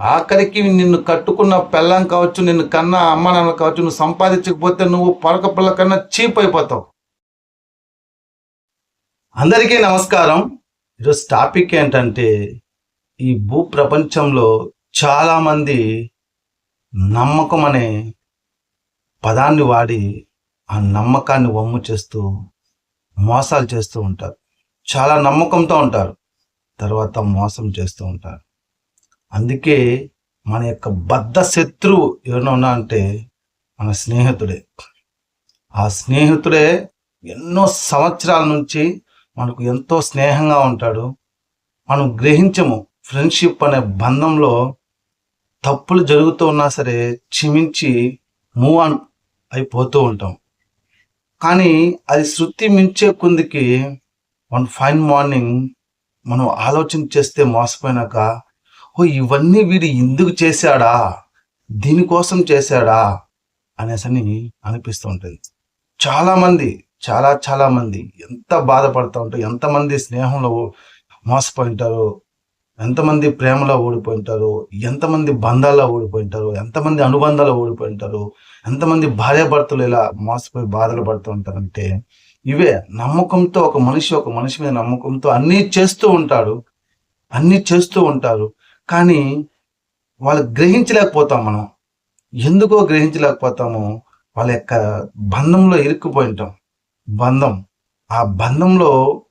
ఆఖరికి నిన్ను కట్టుకున్న పెళ్ళం కావచ్చు నిన్ను కన్నా అమ్మ నాన్న కావచ్చు నువ్వు సంపాదించకపోతే నువ్వు పరక పిల్ల కన్నా చీప్ అయిపోతావు. అందరికీ నమస్కారం. ఈరోజు టాపిక్ ఏంటంటే ఈ భూ ప్రపంచంలో చాలామంది నమ్మకం అనే పదాన్ని వాడి ఆ నమ్మకాన్ని వమ్ము చేస్తూ మోసాలు చేస్తూ ఉంటారు. చాలా నమ్మకంతో ఉంటారు. తర్వాత మోసం చేస్తూ ఉంటారు. అందుకే మన యొక్క బద్ధ శత్రువు ఎవరైనా ఉన్నా అంటే మన స్నేహితుడే. ఆ స్నేహితుడే ఎన్నో సంవత్సరాల నుంచి మనకు ఎంతో స్నేహంగా ఉంటాడు. మనం గ్రహించము ఫ్రెండ్షిప్ అనే బంధంలో తప్పులు జరుగుతూ ఉన్నా సరే క్షమించి మూవ్ ఆన్ అయిపోతూ ఉంటాం. కానీ అది శృతి మించే కొందికి వన్ ఫైన్ మార్నింగ్ మనం ఆలోచన చేస్తే మోసపోయినాక ఓ ఇవన్నీ వీడు ఎందుకు చేశాడా? దీనికోసం చేశాడా? అనేసని అనిపిస్తూ ఉంటుంది. చాలామంది చాలా చాలా మంది ఎంత బాధపడుతూ ఉంటారు ఎంతమంది స్నేహంలో మోసపోయి ఉంటారు ఎంతమంది ప్రేమలో ఓడిపోయి ఉంటారు ఎంతమంది బంధాల్లో ఓడిపోయి ఉంటారు ఎంతమంది అనుబంధాలు ఓడిపోయి ఉంటారు ఎంతమంది భార్యాభర్తలు ఇలా మోసపోయి బాధలు పడుతూ ఉంటారంటే ఇవే నమ్మకంతో ఒక మనిషి ఒక మనిషి మీద నమ్మకంతో అన్నీ చేస్తూ ఉంటాడు. అన్నీ చేస్తూ ఉంటారు. కానీ వాళ్ళు గ్రహించలేకపోతాం మనం. ఎందుకో గ్రహించలేకపోతాము వాళ్ళ యొక్క బంధంలో ఇరుక్కుపోయి ఉంటాం. బంధం. ఆ బంధంలో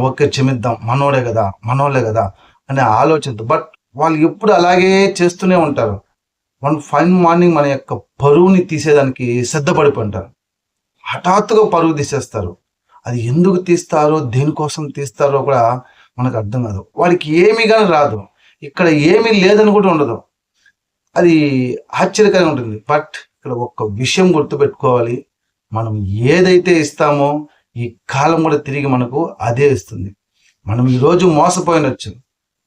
ఓకే క్షమిద్దాం. మనోడే కదా మనోళ్ళే కదా అనే ఆలోచనతో. బట్ వాళ్ళు ఎప్పుడు అలాగే చేస్తూనే ఉంటారు. వన్ ఫైన్ మార్నింగ్ మన యొక్క పరువుని తీసేదానికి సిద్ధపడిపోయి ఉంటారు. హఠాత్తుగా పరువు తీసేస్తారు. అది ఎందుకు తీస్తారో దేనికోసం తీస్తారో కూడా మనకు అర్థం కాదు. వాడికి ఏమీ కానీ రాదు. ఇక్కడ ఏమీ లేదని కూడా ఉండదు. అది ఆశ్చర్యకరంగా ఉంటుంది. బట్ ఇక్కడ ఒక్క విషయం గుర్తుపెట్టుకోవాలి. మనం ఏదైతే ఇస్తామో ఈ కాలం కూడా తిరిగి మనకు అదే ఇస్తుంది. మనం ఈరోజు మోసపోయినొచ్చు.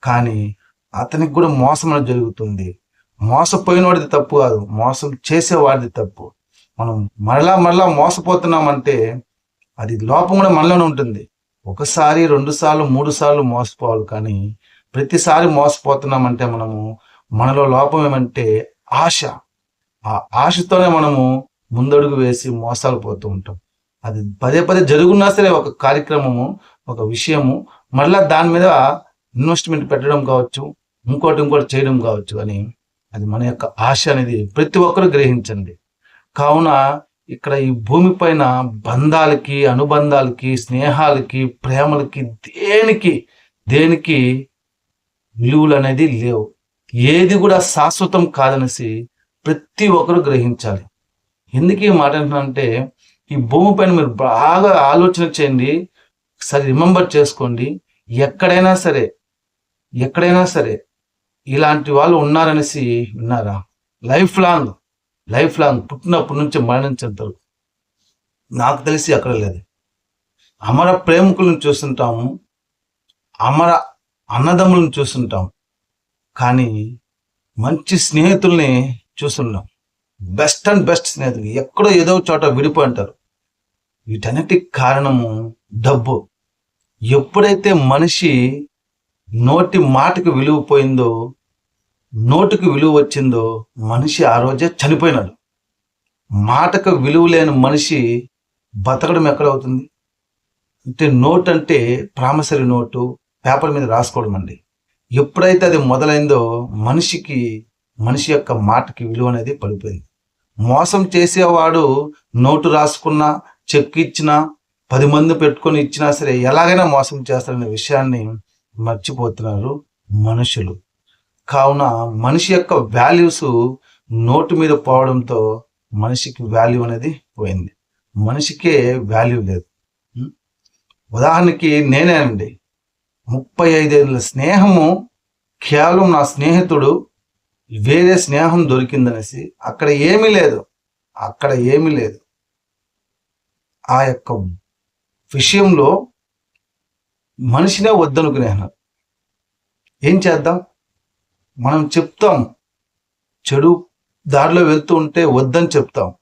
కానీ అతనికి కూడా మోసం అనేది జరుగుతుంది. మోసపోయినవాడిది తప్పు కాదు. మోసం చేసేవాడిది తప్పు. మనం మరలా మరలా మోసపోతున్నామంటే అది లోపం కూడా మనలోనే ఉంటుంది. ఒకసారి రెండు సార్లు మూడు సార్లు మోసపోవాలి. కానీ ప్రతిసారి మోసపోతున్నామంటే మనము మనలో లోపం ఏమంటే ఆశ. ఆ ఆశతోనే మనము ముందడుగు వేసి మోసాలు పోతూ ఉంటాం. అది పదే పదే జరుగున్నా సరే ఒక కార్యక్రమము ఒక విషయము మళ్ళా దాని మీద ఇన్వెస్ట్మెంట్ పెట్టడం కావచ్చు ఇంకోటి ఇంకోటి చేయడం కావచ్చు అని అది మన యొక్క ఆశ అనేది ప్రతి ఒక్కరు గ్రహించండి. కావున ఇక్కడ ఈ భూమి పైన బంధాలకి అనుబంధాలకి స్నేహాలకి ప్రేమలకి దేనికి దేనికి విలువలు అనేది లేవు. ఏది కూడా శాశ్వతం కాదనేసి ప్రతి ఒక్కరు గ్రహించాలి. ఎందుకు ఈ మాట అంటే ఈ భూమి పైన మీరు బాగా ఆలోచన చేయండి సరే రిమెంబర్ చేసుకోండి ఎక్కడైనా సరే ఎక్కడైనా సరే ఇలాంటి వాళ్ళు ఉన్నారనేసి విన్నారా? లైఫ్ లాంగ్ లైఫ్ లాంగ్ పుట్టినప్పటి నుంచి మరణించేంత నాకు తెలిసి అక్కడ లేదు. అమర ప్రేమికులను చూస్తుంటాము. అమర అన్నదమ్ములను చూస్తుంటాం. కానీ మంచి స్నేహితుల్ని చూస్తున్నాం బెస్ట్ అండ్ బెస్ట్ స్నేహితులు ఎక్కడో ఏదో చోట విడిపోయి ఉంటారు. వీటన్నిటికి కారణము డబ్బు. ఎప్పుడైతే మనిషి నోటి మాటకు విలువ పోయిందో నోటికి విలువ వచ్చిందో మనిషి ఆ రోజే చనిపోయినాడు. మాటకు విలువ లేని మనిషి బతకడం ఎక్కడవుతుంది? అంటే నోట్ అంటే ప్రామిసరీ నోటు పేపర్ మీద రాసుకోవడం అండి ఎప్పుడైతే అది మొదలైందో మనిషికి మనిషి యొక్క మాటకి విలువ అనేది పడిపోయింది. మోసం చేసేవాడు నోటు రాసుకున్నా చెక్ ఇచ్చినా పది మంది పెట్టుకొని ఇచ్చినా సరే ఎలాగైనా మోసం చేస్తారనే విషయాన్ని మర్చిపోతున్నారు మనుషులు. కావున మనిషి యొక్క వాల్యూస్ నోటు మీద పోవడంతో మనిషికి వాల్యూ అనేది పోయింది. మనిషికే వాల్యూ లేదు. ఉదాహరణకి నేనే అండి. ముప్పై ఐదేళ్ళ స్నేహము కేవలం నా స్నేహితుడు వేరే స్నేహం దొరికిందనేసి అక్కడ ఏమీ లేదు. అక్కడ ఏమీ లేదు. ఆ యొక్క విషయంలో మనిషినే వద్దనుకునేను ఏం చేద్దాం? మనం చెప్తాం. చెడు దారిలో వెళ్తూ ఉంటే వద్దని చెప్తాం.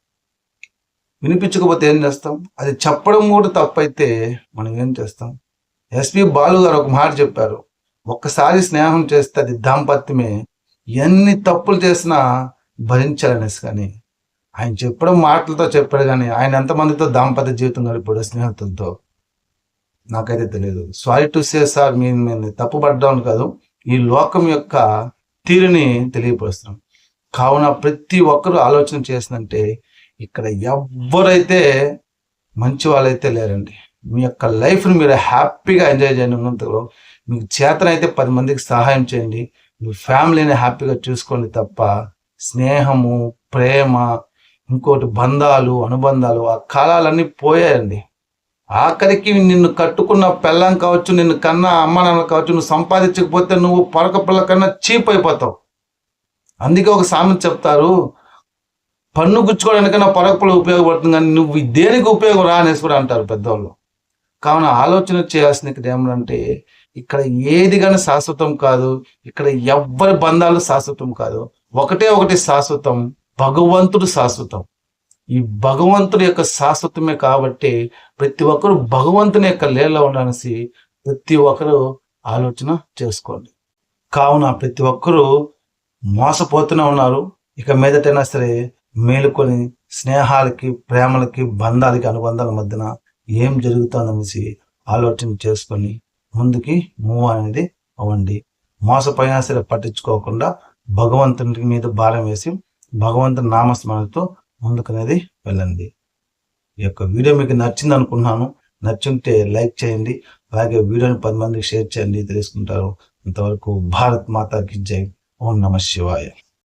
వినిపించకపోతే ఏం చేస్తాం? అది చెప్పడం కూడా తప్పైతే మనం ఏం చేస్తాం? ఎస్పి బాలు గారు ఒక మాట చెప్పారు. ఒక్కసారి స్నేహం చేస్తే అది దాంపత్యమే. ఎన్ని తప్పులు చేసినా భరించాలనేసి కానీ ఆయన చెప్పడం మాటలతో చెప్పాడు కానీ ఆయన ఎంతమందితో దాంపత్య జీవితం గడిపాడు స్నేహితులతో నాకైతే తెలియదు సారీ టు సే సార్ మీ తప్పు తప్పుపడ్డాను కాదు. ఈ లోకం యొక్క తీరుని తెలియపరుస్తున్నాం. కావున ప్రతి ఒక్కరూ ఆలోచన చేసినంటే ఇక్కడ ఎవరైతే మంచి వాళ్ళైతే లేరండి. మీ యొక్క లైఫ్ని మీరు హ్యాపీగా ఎంజాయ్ చేయండి ఉన్నంతలో. మీకు చేతనైతే పది మందికి సహాయం చేయండి. మీ ఫ్యామిలీని హ్యాపీగా చూసుకోండి తప్ప స్నేహము ప్రేమ ఇంకోటి బంధాలు అనుబంధాలు ఆ కాలాలన్నీ పోయాయండి. ఆఖరికి నిన్ను కట్టుకున్న పెళ్ళం కావచ్చు నిన్ను కన్నా అమ్మ నాన్న కావచ్చు నువ్వు సంపాదించకపోతే నువ్వు పరక పిల్ల కన్నా చీప్ అయిపోతావు. అందుకే ఒక సామెత చెప్తారు పన్ను గుచ్చుకోవడానికైనా పరక పిల్ల ఉపయోగపడుతుంది కానీ నువ్వు దేనికి ఉపయోగం రా అనేసి కూడా అంటారు పెద్దవాళ్ళు కావున ఆలోచన చేయాల్సిన ఇక్కడ ఏమంటే ఇక్కడ ఏది కానీ శాశ్వతం కాదు ఇక్కడ ఎవ్వరి బంధాలు శాశ్వతం కాదు. ఒకటే ఒకటి శాశ్వతం భగవంతుడు శాశ్వతం. ఈ భగవంతుడి యొక్క శాశ్వతమే కాబట్టి ప్రతి ఒక్కరు భగవంతుని యొక్క లీలలో ఉండాలని ప్రతి ఒక్కరు ఆలోచన చేసుకోండి. కావున ప్రతి ఒక్కరూ మోసపోతూనే ఉన్నారు. ఇక మీదటైనా సరే మేలుకొని స్నేహాలకి ప్రేమలకి బంధాలకి అనుబంధాల మధ్యన ఏం జరుగుతుందనేసి ఆలోచన చేసుకొని ముందుకి మూవ్ అనేది అవ్వండి. మోసపోయినా సరే పట్టించుకోకుండా భగవంతుని మీద భారం వేసి భగవంతుని నామస్మరణతో ముందుకనేది వెళ్ళండి. ఈ యొక్క వీడియో మీకు నచ్చింది అనుకున్నాను నచ్చుంటే లైక్ చేయండి. అలాగే వీడియోని పది మందికి షేర్ చేయండి. తెలుసుకుంటారు. ఇంతవరకు భారత్ మాతాకి జై. ఓం నమ శివాయ.